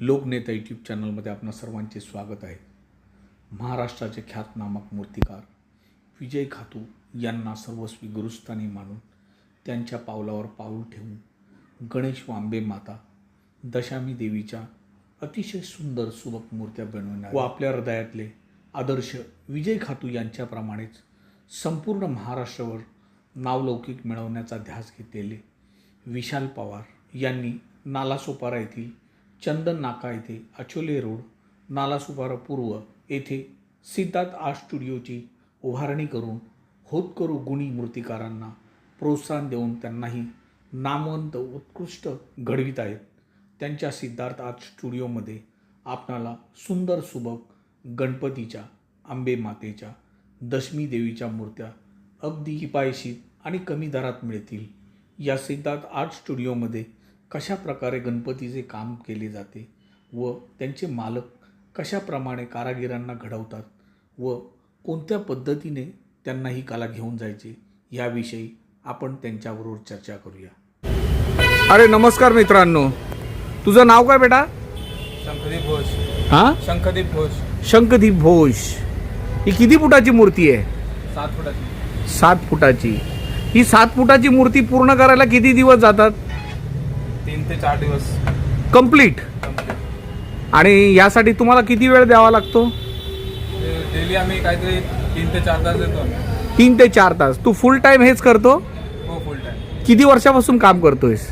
लोकनेता YouTube चॅनलमध्ये आपणा सर्वांचे स्वागत आहे. महाराष्ट्राचे ख्यातनामक मूर्तिकार विजय खातू यांना सर्वस्वी गुरुस्थानी मानून त्यांच्या पावलावर पाऊल ठेवून गणेश वांबे माता दशामी देवीच्या अतिशय सुंदर सुबक मूर्त्या बनवण्या व आपल्या हृदयातले आदर्श विजय खातू यांच्याप्रमाणेच संपूर्ण महाराष्ट्रावर नावलौकिक मिळवण्याचा ध्यास घेतलेले विशाल पवार यांनी नालासोपारा येथील चंदन नाका येथे अचोले रोड नालासुपारा पूर्व येथे सिद्धार्थ आर्ट स्टुडिओची उभारणी करून होतकरू गुणी मूर्तिकारांना प्रोत्साहन देऊन त्यांनाही नामवंत उत्कृष्ट घडवित आहेत. त्यांच्या सिद्धार्थ आर्ट स्टुडिओमध्ये आपणाला सुंदर सुबक गणपतीच्या आंबे मातेच्या दशमी देवीच्या मूर्त्या अगदी किफायशीत आणि कमी दरात मिळतील. या सिद्धार्थ आर्ट स्टुडिओमध्ये कशा प्रकारे गणपतीचे काम केले जाते व त्यांचे मालक कशाप्रमाणे कारागिरांना घडवतात व कोणत्या पद्धतीने त्यांना ही कला घेऊन जायचे याविषयी आपण त्यांच्याबरोबर चर्चा करूया. अरे नमस्कार मित्रांनो. तुझं नाव काय बेटा? शंखदीप घोष. हां? शंखदीप घोष. शंखदीप घोष. ही किती फुटाची मूर्ती आहे? सात फुटाची. सात फुटाची. ही सात फुटाची मूर्ती पूर्ण करायला किती दिवस जातात? तीन ते चार दिवस. कंप्लीट. आणि यासाठी तुम्हाला किती वेळ द्यावा लागतो? डेली आम्ही काहीतरी तीन ते चार तास देतो. तीन ते चार तास. तू फुल टाइम हेच करतो? हो फुल टाईम किती वर्षापासून काम करतोयस?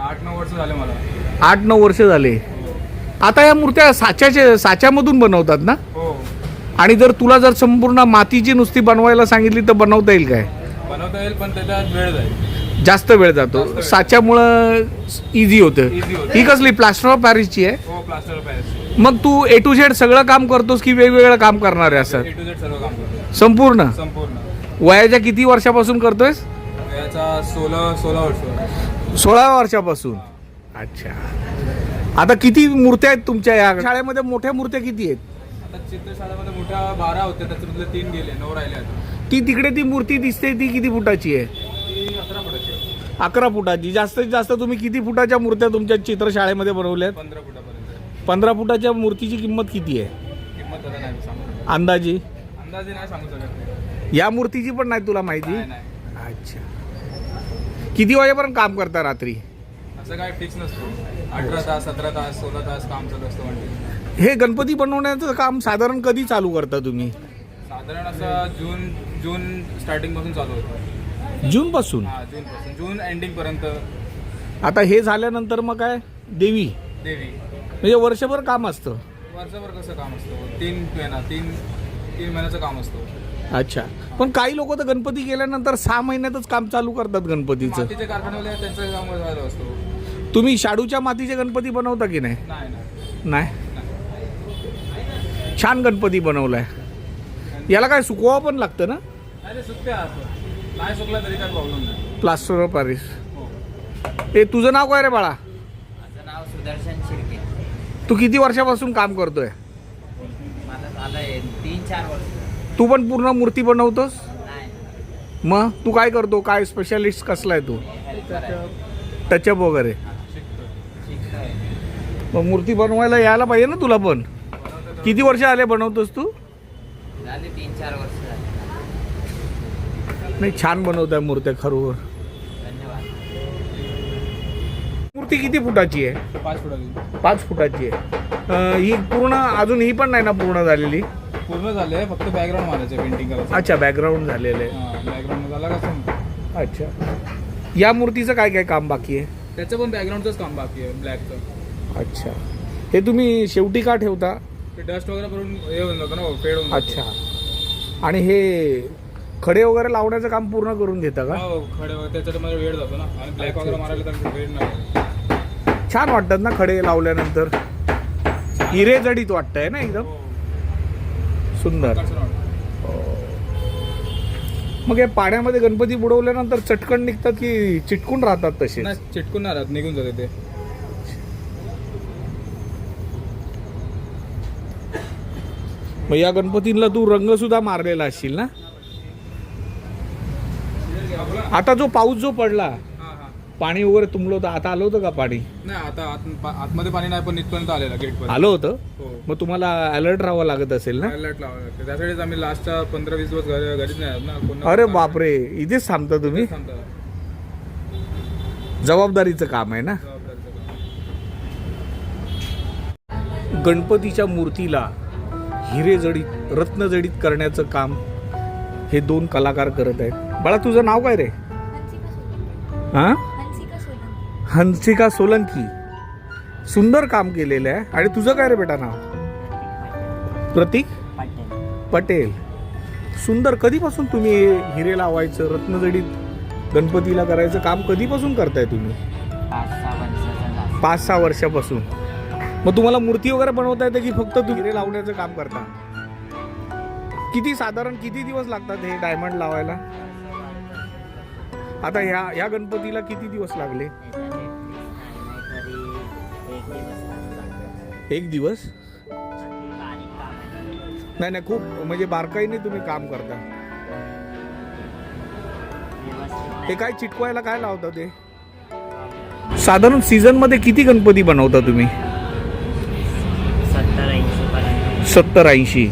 आठ नऊ वर्ष झाले मला. आठ नऊ वर्ष झाले. आता या मूर्त्या साच्याचे साच्यामधून बनवतात ना? हो. आणि जर तुला जर संपूर्ण मातीची नुसती बनवायला सांगितली तर बनवता येईल काय? बनवता येईल पण त्याच्यात वेळ जाईल. जास्त वेळ जातो. साच्यामुळं इझी होतं. ही कसली? प्लास्टर ऑफ पॅरिसची आहे? हो प्लास्टर पॅरिस. मग तू ए टू झेड सगळं काम करतोस की वेगवेगळं काम करणारे असतात ए टू झेड सर्व काम करतो संपूर्ण? संपूर्ण. वयाच्या किती वर्षापासून करतोयस? याचा सोळा सोळा वर्ष. सोळा वर्षापासून? अच्छा. आता किती मूर्त्या आहेत तुमच्या या शाळेमध्ये? मोठ्या मूर्त्या किती आहेत? आता चित्रशाळेमध्ये मोठ्या बारा होत्या त्याच्यामधले तीन गेले नऊ राहिले आता. ती तिकडे ती मूर्ती दिसते ती किती फुटाची आहे? ती अकरा फुटाची. अकरा फुटाची. जास्तीत जास्त तुम्ही किती फुटाच्या मूर्त्या तुमच्या चित्रशाळेमध्ये बनवल्यात? पंधरा फुटापर्यंत. पंधरा फुटाच्या मूर्तीची किंमत किती आहे? किंमत आता नाही सांगू अंदाजी? अंदाजे नाही सांगू शकत या मूर्तीची पण नाही तुला माहिती? नाही नाही. अच्छा. किती वाजेपर्यंत काम करता रात्री? असं काय फिक्स नसतो. अठरा तास सतरा तास सोळा तास काम चालू असतं म्हणजे. हे गणपती बनवण्याचं काम साधारण कधी चालू करता तुम्ही? साधारण असं जून जून स्टार्टिंगपासून चालू होतं. जून पासून हा जून एंडिंग पर्यंत. आता हे झाल्यानंतर मग काय? देवी. देवी. म्हणजे वर्षभर काम असतं. वर्षभर कसं काम असतं? तीन महिना तीन तीन महिन्याचं काम असतं. अच्छा. पण काही लोक तर गणपती गेल्यानंतर सहा महिन्यातच काम चालू करतात गणपतीचं. मातीचे कारखान्यावाले आहेत, त्यांचं काम झालं असतो. तुम्ही शाडूच्या मातीचे गणपती बनवता की नाही? नाही नाही. नाही? छान गणपती बनवलाय. याला काय सुकवा पण लागतं ना? असं. नाही सुकला तरी काय प्रॉब्लेम नाही. Plaster of Paris. हो. हे तुझं नाव काय रे बाळा? माझं नाव सुदर्शन शिर्के. तू किती वर्षापासून काम करतोय? मला झालंय तीन चार वर्ष. तू पण पूर्ण मूर्ती बनवतोस? नाही. मग? तू काय करतो? काय स्पेशालिस्ट कसला आहे तू? हेल्पर आहे. टचअप वगैरे. शिकतोय. मग मूर्ती बनवायला यायला पाहिजे ना तुला पण? किती वर्ष आले बनवतोस तू? झाले तीन चार वर्ष. नाही छान बनवताय मूर्त्या खरोबर धन्यवाद. मूर्ती किती फुटाची आहे? पाच फुटाची. पाच फुटाची आहे. अं, ही पूर्ण अजून ही पण नाही ना पूर्ण झालेली? पूर्ण झाले फक्त बॅकग्राऊंड मारायचे पेंटिंग करायचं. अच्छा बॅकग्राऊंड झालेलं आहे. बॅकग्राऊंड झाला का समजा? अच्छा. या मूर्तीचं काय काय काम बाकी आहे? त्याचं पण बॅकग्राऊंडचंच काम बाकी आहे ब्लॅकचं अच्छा. हे तुम्ही शेवटी का ठेवता? ते डस्ट वगैरे करून हे होऊन जातं ना फेड होऊन जातं. अच्छा. आणि हे खडे वगैरे लावण्याचं काम पूर्ण करून घेता का? हो खडे वगैरे त्याच्यामध्ये वेळ जातो ना. आणि ब्लॅक वगैरे मारायला तर वेळ नाही छान वाटतात ना खडे लावल्यानंतर. हिरे जडीत वाटतंय ना एकदम? हो. सुंदर. कसं वाटतं? मग हे पाण्यामध्ये गणपती बुडवल्यानंतर चटकन निघतात की चिटकून राहतात तसे? नाही चिटकून नाही राहत निघून जाते ते. मग या गणपतींना तू रंग सुद्धा मारलेला असशील ना? आता जो पाऊस जो पडला हा हा. पाणी वगैरे तुंबलं होतं. आता आलं होतं का पाणी? नाही आता आत पा- आतमध्ये पाणी नाही पण इथपर्यंत आलेलं गेट आलं होतं? हो. मग तुम्हाला अलर्ट राहावं लागत असेल ना? अलर्ट लावावं लागतं. त्यासाठीच आम्ही लास्टच्या पंधरा वीस दिवस घरी घरीच नाही आहोत ना. कोण अरे बापरे. इथेच थांबता तुम्ही? जबाबदारीचं काम आहे ना? गणपतीच्या मूर्तीला हिरे जडित रत्न जडित करण्याचं काम हे दोन कलाकार करत आहेत. बाळा तुझं नाव काय रे? हा? हंसिका सोलंकी. सुंदर काम केलेलं आहे. आणि तुझं काय रे बेटा नाव? प्रतीक? पटेल. सुंदर कधीपासून तुम्ही हिरे लावायचं रत्नजडीत गणपतीला करायचं काम कधीपासून करताय तुम्ही. पाच सहा वर्षापासून. मग तुम्हाला मूर्ती वगैरे बनवता येते की फक्त तुम्ही हिरे लावण्याचं काम करता? किती साधारण किती दिवस लागतात हे डायमंड लावायला? आता ह्या ह्या गणपतीला किती दिवस लागले? एक दिवस? नाही नाही खूप म्हणजे बारकाईने तुम्ही काम करता. ते हे काय चिटकवायला काय लावता ते? साधारण सीझनमध्ये किती गणपती बनवता तुम्ही? सत्तर ऐंशी.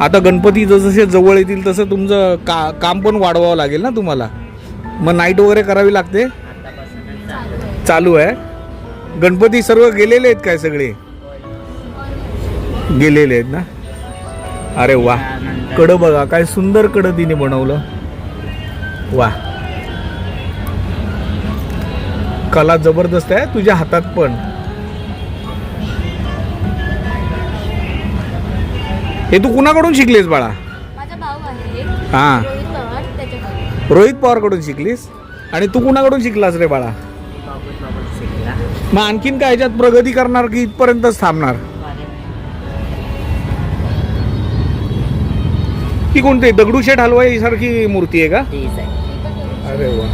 आता गणपती जसजसे जवळ येतील तसं तुमचं का काम पण वाढवावं लागेल ना तुम्हाला? मग नाईट वगैरे करावी लागते? चालू आहे. गणपती सर्व गेलेले आहेत काय सगळे? गेलेले आहेत ना? अरे वा. कड बघा काय सुंदर कड तिने बनवलं. वा. कला जबरदस्त आहे तुझ्या हातात पण. हे तू कुणाकडून शिकलीस बाळा? हा. रोहित पवारकडून शिकलीस? आणि तू कुणाकडून शिकलास रे बाळा? मग आणखीन काय ह्याच्यात प्रगती करणार की इथपर्यंतच थांबणार. ही कोणती दगडूशेठ हलवाई सारखी मूर्ती आहे का? अरे वा.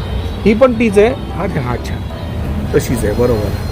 ही पण तीच आहे? हा अच्छा. तशीच आहे बरोबर.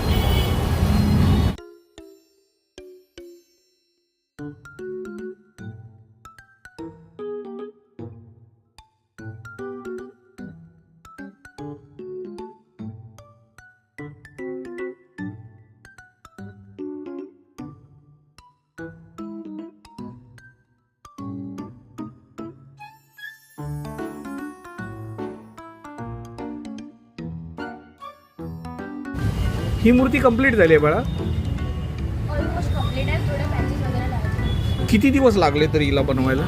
ही मूर्ती कंप्लीट झाली आहे बाळा. ऑलमोस्ट कंप्लीट आहे. थोडं पॅचेस वगैरे लावायचे. किती दिवस लागले तरी हिला बनवायला?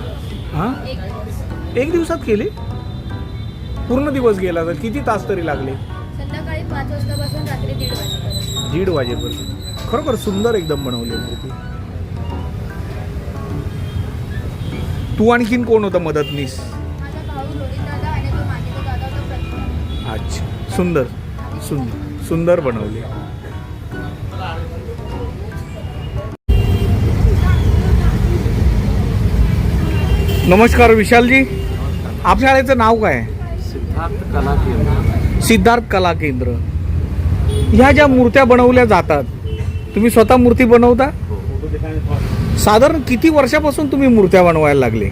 हा? एक दिवस. एक दिवसात केली? पूर्ण दिवस गेला तर किती तास तरी लागले? दीड वाजेपर्यंत. खरोखर सुंदर एकदम बनवली मूर्ती. तू आणखीन कोण होता मदतनीस? अच्छा. सुंदर. सुंदर. सुंदर बनवली. नमस्कार विशालजी. आपल्या शाळेचं नाव काय? सिद्धार्थ कला केंद्र. सिद्धार्थ कला केंद्र. ह्या ज्या मूर्त्या बनवल्या जातात तुम्ही स्वतः मूर्ती बनवता? साधारण किती वर्षापासून तुम्ही मूर्त्या बनवायला लागले?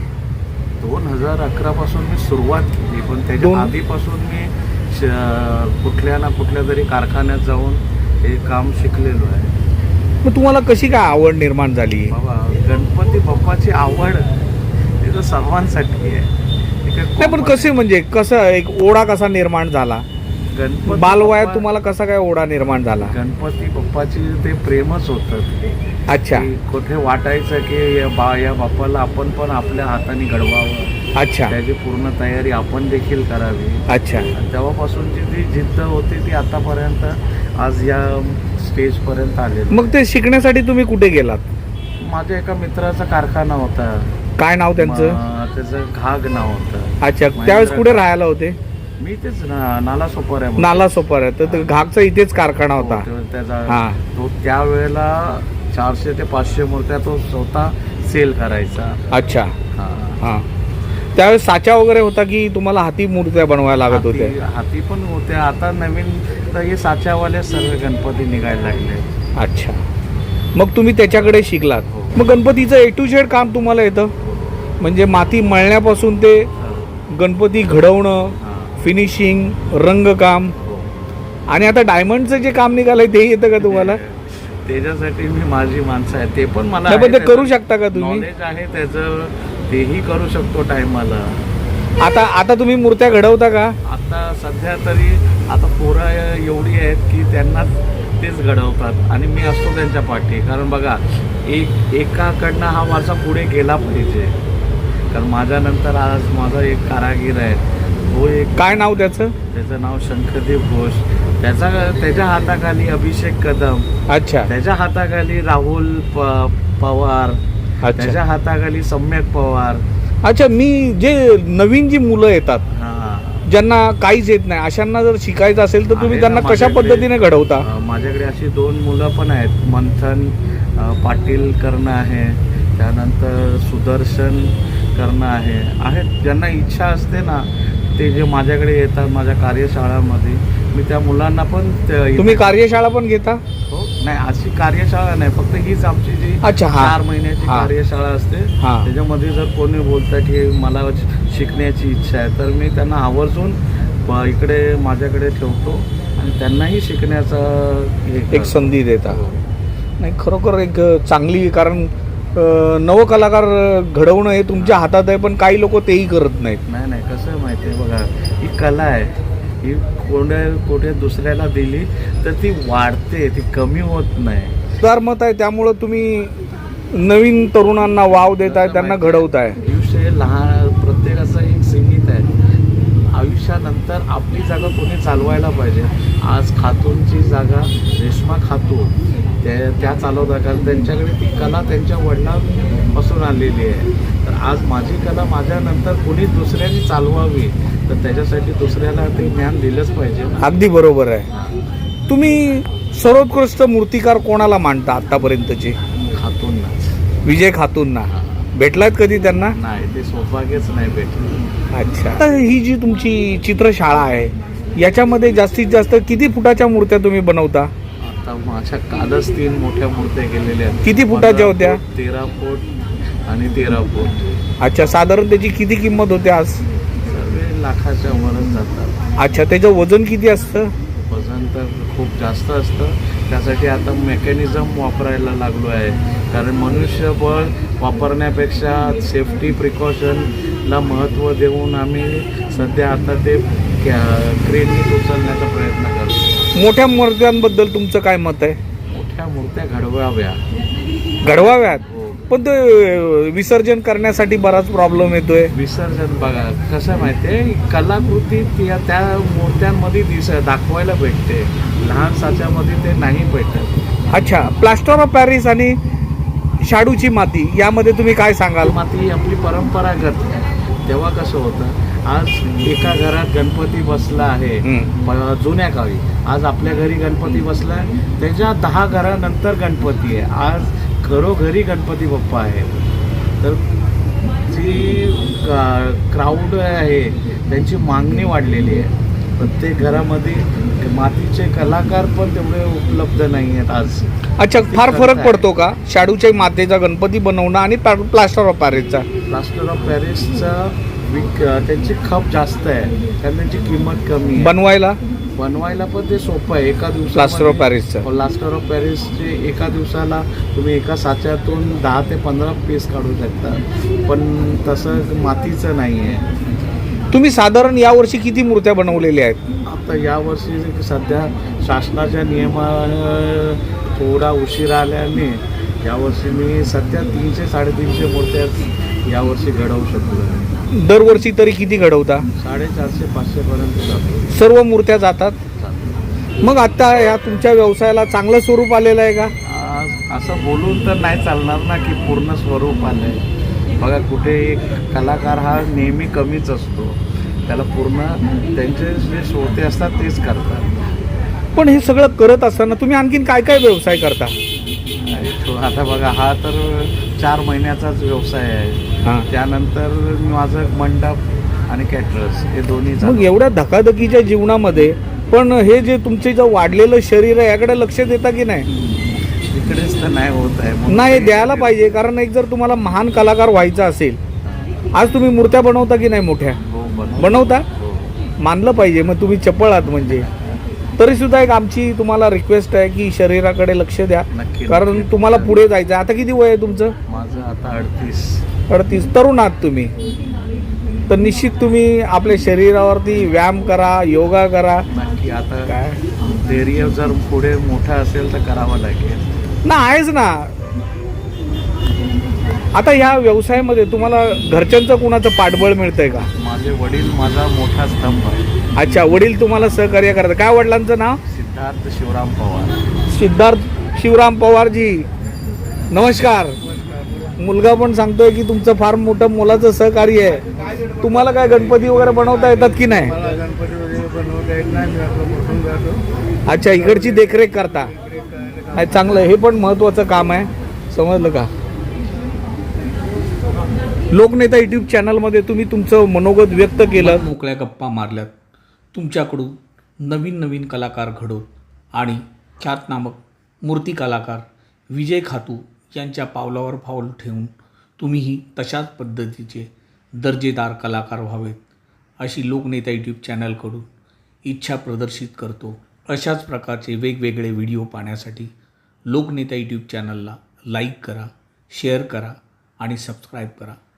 दोन हजार अकरा पासून मी सुरुवात केली पण त्याच्या आधीपासून मी कुठल्या ना कुठल्या तरी कारखान्यात जाऊन हे काम शिकलेलो आहे. मग तुम्हाला कशी काय आवड निर्माण झाली? गणपती बाप्पाची आवड हे तर सर्वांसाठी आहे. हे पण कसे म्हणजे कसं एक ओढा कसा निर्माण झाला? गणपती बालवयात तुम्हाला कसा काय ओढा निर्माण झाला? गणपती बाप्पाची ते प्रेमच होतं. ते. अच्छा कुठे वाटायचं की या बा या बाप्पाला आपण पण आपल्या हाताने घडवावं. अच्छा. त्याची पूर्ण तयारी आपण देखील करावी. अच्छा. तेव्हापासूनची जी जिद्द होती ती आतापर्यंत आज या स्टेजपर्यंत आले मग ते शिकण्यासाठी तुम्ही कुठे गेलात? माझ्या एका मित्राचा कारखाना होता. काय नाव त्यांचं? त्याचं घाग नाव होतं. अच्छा त्यावेळेस कुठे राहायला होते? मी तेच ना नाला सोपर आहे नाला सोपार आहे तर ते घागचा इथेच कारखाना होता. त्याचा हा. तो त्यावेळेला चारशे ते पाचशे मूर्त्या तो स्वतः सेल करायचा. अच्छा. हा. हा. त्यावेळेस साचा वगैरे होता की तुम्हाला हाती मूर्त्या बनवायला लागत हाती होत्या? हाती पण होत्या. आता नवीन तर हे साच्यावाले सर्व गणपती निघायला लागले. अच्छा. मग तुम्ही त्याच्याकडे शिकलात. हो. मग गणपतीचं ए टू झेड काम तुम्हाला येतं? म्हणजे माती मळण्यापासून ते. गणपती घडवणं. फिनिशिंग रंगकाम. आणि आता डायमंडचं जे काम निघालंय ते येतं का तुम्हाला त्याच्यासाठी मी माझी माणसं आहे ते पण मला पण ते करू शकता का तुम्ही? नॉलेज आहे त्याचं तेही करू शकतो टायमाला आता आता तुम्ही मूर्त्या घडवता का आता सध्या तरी आता पोरं एवढी आहेत की त्यांना तेच घडवतात आणि मी असतो त्यांच्या पाठी कारण बघा एक एकाकडनं हा वारसा पुढे गेला पाहिजे कारण माझ्यानंतर आज माझा एक कारागीर आहे. तो एक काय नाव त्याचं? त्याचं नाव शंखदेव घोष. त्याचा त्याच्या हाताखाली अभिषेक कदम. अच्छा. त्याच्या हाताखाली राहुल प पवार. अच्छा. त्याच्या हाताखाली सम्यक पवार. अच्छा मी जे नवीन जी मुलं येतात हा. ज्यांना काहीच येत नाही अशांना जर शिकायचं असेल तर तुम्ही आहे त्यांना ना, कशा माझ्याकडे- पद्धतीने घडवता? अ, माझ्याकडे अशी दोन मुलं पण आहेत. मंथन अ, पाटील करणं आहे. त्यानंतर सुदर्शन करणं आहे आहेत ज्यांना इच्छा असते ना ते जे माझ्याकडे येतात माझ्या कार्यशाळामध्ये मी त्या मुलांना पण तुम्ही कार्यशाळा पण घेता हो नाही अशी कार्यशाळा नाही फक्त हीच आमची जी अच्छा, हा. चार महिन्याची. कार्यशाळा असते हा. त्याच्यामध्ये जर कोणी बोलतं की मला शिकण्याची इच्छा आहे तर मी त्यांना आवर्जून इकडे माझ्याकडे ठेवतो आणि त्यांनाही शिकण्याचा एक. संधी देता हो. नाही खरोखर एक चांगली कारण नवकलाकार घडवणं हे तुमच्या हातात आहे पण काही लोक तेही करत नाहीत. नाही नाही कसं आहे माहिती आहे बघा ही कला आहे. ही कोणा कुठे दुसऱ्याला दिली तर ती वाढते ती कमी होत नाही. उदारमत आहे त्यामुळं तुम्ही नवीन तरुणांना वाव देताय त्यांना घडवताय. आयुष्य हे लहान प्रत्येकाचं एक सीमित आहे. आयुष्यानंतर आपली जागा कोणी चालवायला पाहिजे? आज खातूंची जागा रेश्मा खातू त्या त्या चालवतात कारण त्यांच्याकडे ती कला त्यांच्या वडिलांपासून आलेली आहे. तर आज माझी कला माझ्यानंतर कोणी दुसऱ्याने चालवावी तर त्याच्यासाठी दुसऱ्याला ते ज्ञान दिलंच पाहिजे ना. अगदी बरोबर आहे. तुम्ही सर्वोत्कृष्ट मूर्तिकार कोणाला मांडता आतापर्यंतचे? खातूंनाच. विजय खातूंना भेटलात कधी त्यांना? नाही ते सौभाग्यच नाही भेटलं. अच्छा. आता ही जी तुमची चित्रशाळा आहे याच्यामध्ये जास्तीत जास्त किती फुटाच्या मूर्त्या तुम्ही बनवता? आता माझ्या कालच तीन मोठ्या मूर्त्या गेलेल्या आहेत. किती फुटाच्या होत्या? तेरा फूट आणि तेरा फूट. अच्छा साधारण त्याची किती किंमत होते आज? सर्व लाखाच्या वरच जातात. अच्छा त्याचं वजन किती असतं? वजन तर खूप जास्त असतं. त्यासाठी आता मेकॅनिझम वापरायला लागलो आहे. कारण मनुष्यबळ वापरण्यापेक्षा सेफ्टी प्रिकॉशनला महत्त्व देऊन आम्ही सध्या आता ते क्रेननीच उचलण्याचा प्रयत्न करतो मोठ्या मूर्त्यांबद्दल तुमचं काय मत आहे? मोठ्या मूर्त्या घडवाव्या. घडवाव्यात? हो. पण ते विसर्जन करण्यासाठी बराच प्रॉब्लेम येतोय. विसर्जन बघा कसं माहिती आहे कलाकृती त्या त्या मूर्त्यांमध्ये दिस दाखवायला भेटते. लहान साच्यामध्ये ते नाही भेटत. अच्छा प्लास्टर ऑफ पॅरिस आणि शाडूची माती यामध्ये तुम्ही काय सांगाल? माती ही आपली परंपरागत. आहे तेव्हा कसं होतं? आज एका घरात गणपती बसला आहे. जुन्या काळी. आज आपल्या घरी गणपती बसला आहे. त्याच्या दहा घरानंतर गणपती आहे. आज घरोघरी गणपती बाप्पा आहे. तर जी क्राऊड आहे त्यांची मागणी वाढलेली आहे. प्रत्येक घरामध्ये मातीचे कलाकार पण तेवढे उपलब्ध नाही आहेत आज. अच्छा फार फरक पडतो का? शाडूच्या मातेचा गणपती बनवणं आणि प्ला- प्लास्टर ऑफ पॅरिसचा? प्लास्टर ऑफ पॅरिसचा विक त्यांची खप जास्त आहे. कारण त्यांची किंमत कमी आहे. बनवायला? बनवायला पण ते सोपं आहे. एका दिवसात प्लास्टर ऑफ पॅरिसचं प्लास्टर ऑफ पॅरिसचे एका दिवसाला तुम्ही एका साच्यातून दहा ते पंधरा पीस काढू शकता. पण तसं मातीचं नाही आहे तुम्ही साधारण यावर्षी किती मूर्त्या बनवलेल्या आहेत? आता यावर्षी सध्या शासनाच्या नियमा थोडा उशिरा आल्याने यावर्षी मी सध्या तीनशे साडेतीनशे मूर्त्या यावर्षी घडवू शकलो. दरवर्षी तरी किती घडवता? साडेचारशे पाचशेपर्यंत जातो. सर्व मूर्त्या जातात? मग आता या तुमच्या व्यवसायाला चांगलं स्वरूप आलेलं आहे का? असं बोलून तर नाही चालणार ना की पूर्ण स्वरूप आलं आहे बघा कुठे एक कलाकार हा नेहमी कमीच असतो. त्याला पूर्ण त्यांचे जे श्रोते असतात तेच करतात. पण हे सगळं करत असताना तुम्ही आणखीन काय काय व्यवसाय करता? आणि तो आता बघा हा तर चार महिन्याचाच व्यवसाय आहे. हां. त्यानंतर माझं मंडप आणि कॅटरर्स हे दोन्ही मग चालू. एवढ्या धकाधकीच्या जीवनामध्ये पण हे जे तुमचे जे वाढलेलं शरीर आहे याकडे लक्ष देता की नाही? इकडेच तर नाही होत आहे. म्हणून नाही ते- द्यायला पाहिजे. कारण एक जर तुम्हाला महान कलाकार व्हायचं असेल आज तुम्ही मूर्त्या बनवता की नाही मोठ्या? हो बनव- बनवता? हो. मानलं पाहिजे. मग तुम्ही चपळ आहात म्हणजे. तरी सुद्धा एक आमची तुम्हाला रिक्वेस्ट आहे की शरीराकडे लक्ष द्या. नक्की कारण नक्की. तुम्हाला पुढे जायचं आहे. आता किती वय आहे तुमचं? माझं आता अडतीस. अडतीस. तरुण आहात तुम्ही. तर निश्चित तुम्ही आपल्या शरीरावरती व्यायाम करा योगा करा. नक्की आता काय? धैर्य जर पुढे मोठं असेल तर करावं लागेल. ना आहेच ना. आता ह्या व्यवसायामध्ये तुम्हाला घरच्यांचं कुणाचं पाठबळ मिळतंय का? माझे वडील माझा मोठा स्तंभ आहे. अच्छा वडील तुम्हाला सहकार्य करतात. काय वडिलांचं नाव? सिद्धार्थ शिवराम पवार. सिद्धार्थ शिवराम पवारजी. नमस्कार. मुलगा पण सांगतोय की तुमचं फार मोठं मोलाचं सहकार्य आहे. तुम्हाला काय गणपती वगैरे बनवता येतात की नाही? गणपती वगैरे बनवता येत नाही. मी आपलं बसून जातो? अच्छा इकडची देखरेख करता. नाही चांगलं हे पण महत्त्वाचं काम आहे. समजलं का? लोकनेता यूट्यूब चॅनलमध्ये तुम्ही तुमचं मनोगत व्यक्त केलं. मोकळ्या गप्पा मारल्यात. तुमच्याकडून नवीन नवीन कलाकार घडवत आणि ख्यातनामक मूर्ती कलाकार विजय खातू यांच्या पावलावर पाऊल ठेवून तुम्हीही तशाच पद्धतीचे दर्जेदार कलाकार व्हावेत अशी लोकनेता यूट्यूब चॅनलकडून इच्छा प्रदर्शित करतो. अशाच प्रकारचे वेगवेगळे व्हिडिओ पाहण्यासाठी लोकनेता यूट्यूब चॅनलला लाईक करा शेअर करा आणि सबस्क्राईब करा.